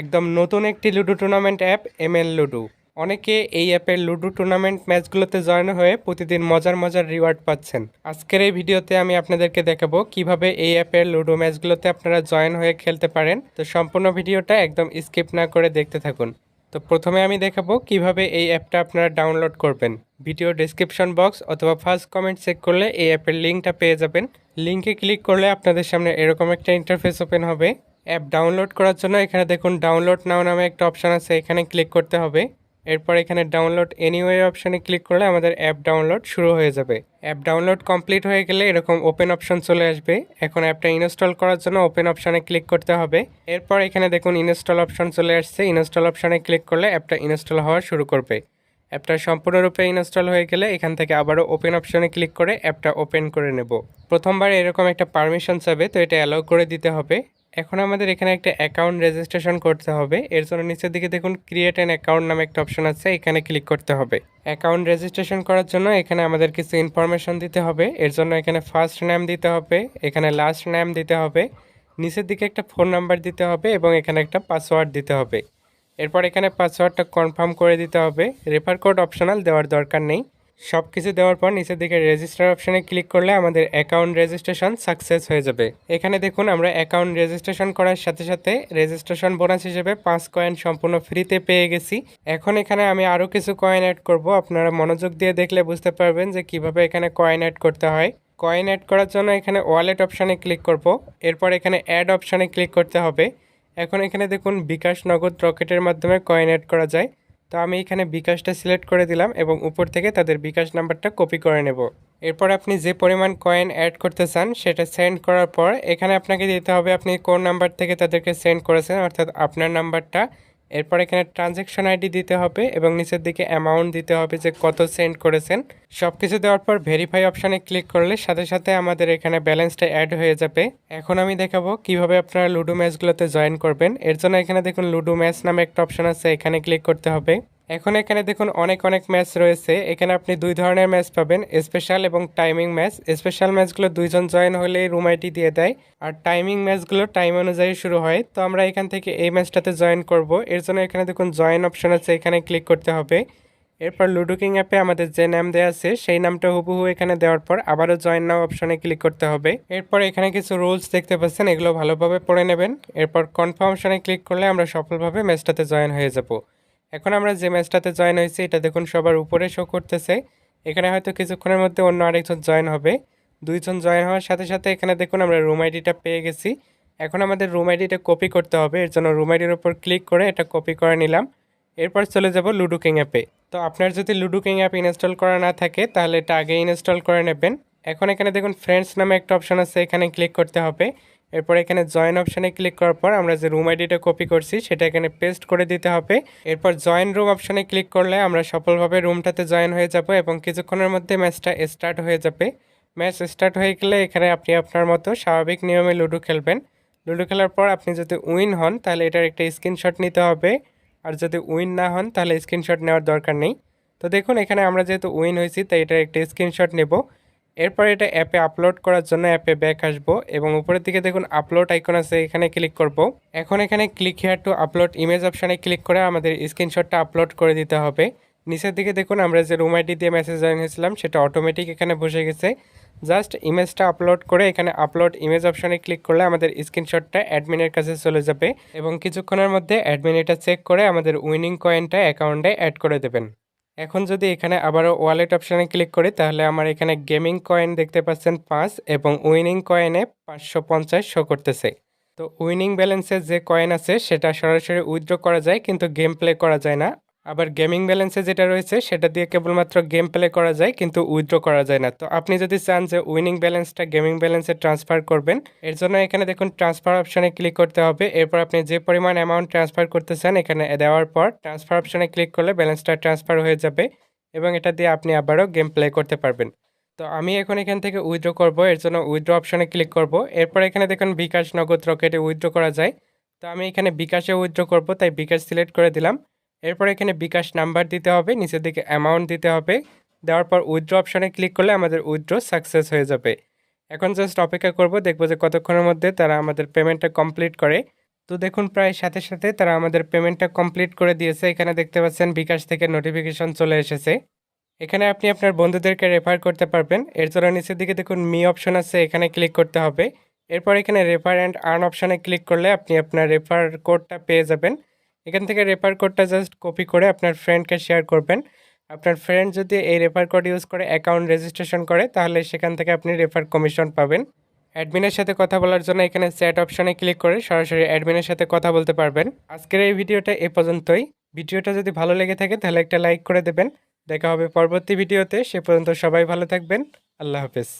একদম নতুন একটি Ludo tournament app, ML Ludo. অনেকে এই অ্যাপের লুডো টুর্নামেন্ট ম্যাচগুলোতে জয়েন হয়ে প্রতিদিন মজার মজার রিওয়ার্ড পাচ্ছেন। আজকের এই ভিডিওতে আমি আপনাদেরকে দেখাবো কীভাবে এই অ্যাপের লুডো ম্যাচগুলোতে আপনারা জয়েন হয়ে খেলতে পারেন। তো সম্পূর্ণ ভিডিওটা একদম স্কিপ না করে দেখতে থাকুন। তো প্রথমে আমি দেখাবো কীভাবে এই অ্যাপটা আপনারা ডাউনলোড করবেন। ভিডিও ডেসক্রিপশন বক্স অথবা ফার্স্ট কমেন্ট চেক করলে এই অ্যাপের লিঙ্কটা পেয়ে যাবেন। লিঙ্কে ক্লিক করলে আপনাদের সামনে এরকম একটা ইন্টারফেস ওপেন হবে। অ্যাপ ডাউনলোড করার জন্য এখানে দেখুন ডাউনলোড নাও নামে একটা অপশান আছে, এখানে ক্লিক করতে হবে। এরপর এখানে ডাউনলোড এনিওয়ে অপশানে ক্লিক করলে আমাদের অ্যাপ ডাউনলোড শুরু হয়ে যাবে। অ্যাপ ডাউনলোড কমপ্লিট হয়ে গেলে এরকম ওপেন অপশান চলে আসবে। এখন অ্যাপটা ইনস্টল করার জন্য ওপেন অপশানে ক্লিক করতে হবে। এরপর এখানে দেখুন ইনস্টল অপশান চলে আসছে। ইনস্টল অপশানে ক্লিক করলে অ্যাপটা ইনস্টল হওয়া শুরু করবে। অ্যাপটা সম্পূর্ণরূপে ইনস্টল হয়ে গেলে এখান থেকে আবারও ওপেন অপশনে ক্লিক করে অ্যাপটা ওপেন করে নেব। প্রথমবার এরকম একটা পারমিশন চাবে, তো এটা অ্যালাউ করে দিতে হবে। এখন আমাদের এখানে একটা অ্যাকাউন্ট রেজিস্ট্রেশন করতে হবে। এর জন্য নিচের দিকে দেখুন ক্রিয়েট অ্যান অ্যাকাউন্ট নামে একটা অপশন আছে, এখানে ক্লিক করতে হবে। অ্যাকাউন্ট রেজিস্ট্রেশন করার জন্য এখানে আমাদের কিছু ইনফরমেশন দিতে হবে। এর জন্য এখানে ফার্স্ট নেম দিতে হবে, এখানে লাস্ট নেম দিতে হবে, নিচের দিকে একটা ফোন নাম্বার দিতে হবে এবং এখানে একটা পাসওয়ার্ড দিতে হবে। এরপর এখানে পাসওয়ার্ডটা কনফার্ম করে দিতে হবে। রেফার কোড অপশনাল দেওয়ার দরকার নেই। সব কিছু দেওয়ার পর নিচের দিকে রেজিস্টার অপশানে ক্লিক করলে আমাদের অ্যাকাউন্ট রেজিস্ট্রেশন সাকসেস হয়ে যাবে। এখানে দেখুন আমরা অ্যাকাউন্ট রেজিস্ট্রেশন করার সাথে সাথে রেজিস্ট্রেশন বোনাস হিসেবে পাঁচ কয়েন সম্পূর্ণ ফ্রিতে পেয়ে গেছি। এখন এখানে আমি আরও কিছু কয়েন অ্যাড করব। আপনারা মনোযোগ দিয়ে দেখলে বুঝতে পারবেন যে কীভাবে এখানে কয়েন অ্যাড করতে হয়। কয়েন অ্যাড করার জন্য এখানে ওয়ালেট অপশানে ক্লিক করব। এরপর এখানে অ্যাড অপশানে ক্লিক করতে হবে। এখন এখানে দেখুন বিকাশ নগদ রকেটের মাধ্যমে কয়েন অ্যাড করা যায়। তো আমি এখানে বিকাশটা সিলেক্ট করে দিলাম এবং উপর থেকে তাদের বিকাশ নাম্বারটা কপি করে নেব। এরপর আপনি যে পরিমাণ কয়েন অ্যাড করতে চান, সেটা সেন্ড করার পর এখানে আপনাকে দিতে হবে আপনি কোন নাম্বার থেকে তাদেরকে সেন্ড করেছেন, অর্থাৎ আপনার নাম্বারটা এরপর এখানে ট্রানজ্যাকশন আইডি দিতে হবে এবং নিচের দিকে অ্যামাউন্ট দিতে হবে যে কত সেন্ড করেছেন। সব কিছু দেওয়ার পর ভেরিফাই অপশানে ক্লিক করলে সাথে সাথে আমাদের এখানে ব্যালেন্সটা অ্যাড হয়ে যাবে। এখন আমি দেখাবো কীভাবে আপনারা লুডো ম্যাচগুলোতে জয়েন করবেন। এর জন্য এখানে দেখুন লুডো ম্যাচ নামে একটা অপশান আছে, এখানে ক্লিক করতে হবে। এখন এখানে দেখুন অনেক অনেক ম্যাচ রয়েছে। এখানে আপনি দুই ধরনের ম্যাচ পাবেন স্পেশাল এবং টাইমিং ম্যাচ। স্পেশাল ম্যাচগুলো দুইজন জয়েন হলে রুম আইটি দিয়ে দেয়। আর টাইমিং ম্যাচগুলো টাইম অনুযায়ী শুরু হয়। তো আমরা এখান থেকে এই ম্যাচটাতে জয়েন করব। এর জন্য এখানে দেখুন জয়েন অপশন আছে, এখানে ক্লিক করতে হবে। এরপর লুডো কিং অ্যাপে আমাদের যে নাম দেওয়া আছে, সেই নামটা হুবহু এখানে দেওয়ার পর আবারও জয়েন নাও অপশনে ক্লিক করতে হবে। এরপর এখানে কিছু রুলস দেখতে পাচ্ছেন, এগুলো ভালোভাবে পড়ে নেবেন। এরপর কনফার্ম অপশনে ক্লিক করলে আমরা সফলভাবে ম্যাচটাতে জয়েন হয়ে যাব। এখন আমরা যে ম্যাচটাতে জয়েন হয়েছি, এটা দেখুন সবার উপরে শো করতেছে। এখানে হয়তো কিছুক্ষণের মধ্যে অন্য আরেকজন জয়েন হবে। দুইজন জয়েন হওয়ার সাথে সাথে এখানে দেখুন আমরা রুম আইডিটা পেয়ে গেছি। এখন আমাদের রুম আইডিটা কপি করতে হবে। এর জন্য রুম আইডির উপর ক্লিক করে এটা কপি করে নিলাম। এরপর চলে যাব লুডো কিং অ্যাপে তো আপনার যদি লুডো কিং অ্যাপ ইনস্টল করা না থাকে, তাহলে এটা আগে ইনস্টল করে নেবেন। এখন এখানে দেখুন ফ্রেন্ডস নামে একটা অপশন আছে, এখানে ক্লিক করতে হবে। এরপর এখানে জয়েন অপশানে ক্লিক করার পর আমরা যে রুম আইডিটা কপি করছি, সেটা এখানে পেস্ট করে দিতে হবে। এরপর জয়েন রুম অপশানে ক্লিক করলে আমরা সফলভাবে রুমটাতে জয়েন হয়ে যাব এবং কিছুক্ষণের মধ্যে ম্যাচটা স্টার্ট হয়ে যাবে। ম্যাচ স্টার্ট হয়ে গেলে এখানে আপনি আপনার মতো স্বাভাবিক নিয়মে লুডো খেলবেন। লুডো খেলার পর আপনি যদি উইন হন, তাহলে এটার একটা স্ক্রিনশট নিতে হবে। আর যদি উইন না হন, তাহলে স্ক্রিনশট নেওয়ার দরকার নেই। তো দেখুন, এখানে আমরা যেহেতু উইন হয়েছি, তাই এটার একটা স্ক্রিনশট নেব। এরপর এটা অ্যাপে আপলোড করার জন্য অ্যাপে ব্যাক আসব এবং উপরের দিকে দেখুন আপলোড আইকন আছে, এখানে ক্লিক করব। এখন এখানে click here to upload image অপশানে ক্লিক করে আমাদের স্ক্রিনশটটা আপলোড করে দিতে হবে। নিচের দিকে দেখুন আমরা যে রুম আইডি দিয়ে মেসেজ জয়েন হয়েছিলাম সেটা অটোমেটিক এখানে বসে গেছে। জাস্ট ইমেজটা আপলোড করে এখানে আপলোড ইমেজ অপশানে ক্লিক করলে আমাদের স্ক্রিনশটটা অ্যাডমিনের কাছে চলে যাবে এবং কিছুক্ষণের মধ্যে অ্যাডমিন এটা চেক করে আমাদের উইনিং কয়েনটা অ্যাকাউন্টে অ্যাড করে দেবেন। এখন যদি এখানে আবারও ওয়ালেট অপশানে ক্লিক করি, তাহলে আমার এখানে গেমিং কয়েন দেখতে পাচ্ছেন পাঁচ এবং উইনিং কয়েনে পাঁচশো পঞ্চাশ শো করতেছে। তো উইনিং ব্যালেন্সের যে কয়েন আছে, সেটা সরাসরি উইথড্র করা যায়, কিন্তু গেম প্লে করা যায় না। আবার গেমিং ব্যালেন্সে যেটা রয়েছে, সেটা দিয়ে কেবলমাত্র গেম প্লে করা যায়, কিন্তু উইথড্র করা যায় না। তো আপনি যদি চান যে উইনিং ব্যালেন্সটা গেমিং ব্যালেন্সে ট্রান্সফার করবেন, এর জন্য এখানে দেখুন ট্রান্সফার অপশানে ক্লিক করতে হবে। এরপর আপনি যে পরিমাণ অ্যামাউন্ট ট্রান্সফার করতে চান, এখানে দেওয়ার পর ট্রান্সফার অপশানে ক্লিক করলে ব্যালেন্সটা ট্রান্সফার হয়ে যাবে এবং এটা দিয়ে আপনি আবারও গেম প্লে করতে পারবেন। তো আমি এখন এখান থেকে উইথড্র করব, এর জন্য উইথড্র অপশানে ক্লিক করব। এরপর এখানে দেখুন বিকাশ নগদ রকেটে উইথড্র করা যায়। তো আমি এখানে বিকাশে উইথড্র করব, তাই বিকাশ সিলেক্ট করে দিলাম। এরপর এখানে বিকাশ নাম্বার দিতে হবে, নিচের দিকে অ্যামাউন্ট দিতে হবে। দেওয়ার পর উইথড্র অপশানে ক্লিক করলে আমাদের উইথড্র সাকসেস হয়ে যাবে। এখন জাস্ট অপেক্ষা করব, দেখব যে কতক্ষণের মধ্যে তারা আমাদের পেমেন্টটা কমপ্লিট করে। তো দেখুন, প্রায় সাথে সাথে তারা আমাদের পেমেন্টটা কমপ্লিট করে দিয়েছে। এখানে দেখতে পাচ্ছেন বিকাশ থেকে নোটিফিকেশন চলে এসেছে। এখানে আপনি আপনার বন্ধুদেরকে রেফার করতে পারবেন। এর জন্য নিচের দিকে দেখুন মি অপশন আছে, এখানে ক্লিক করতে হবে। এরপর এখানে রেফার অ্যান্ড আর্ন অপশানে ক্লিক করলে আপনি আপনার রেফার কোডটা পেয়ে যাবেন। এখান থেকে রেফার কোডটা জাস্ট কপি করে আপনার ফ্রেন্ডকে শেয়ার করবেন। আপনার ফ্রেন্ড যদি এই রেফার কোড ইউজ করে অ্যাকাউন্ট রেজিস্ট্রেশন করে, তাহলে সেখান থেকে আপনি রেফার কমিশন পাবেন। অ্যাডমিনের সাথে কথা বলার জন্য এখানে চ্যাট অপশানে ক্লিক করে সরাসরি অ্যাডমিনের সাথে কথা বলতে পারবেন। আজকের এই ভিডিওটা এ পর্যন্তই। ভিডিওটা যদি ভালো লেগে থাকে, তাহলে একটা লাইক করে দেবেন। দেখা হবে পরবর্তী ভিডিওতে। সে পর্যন্ত সবাই ভালো থাকবেন। আল্লাহ হাফেজ।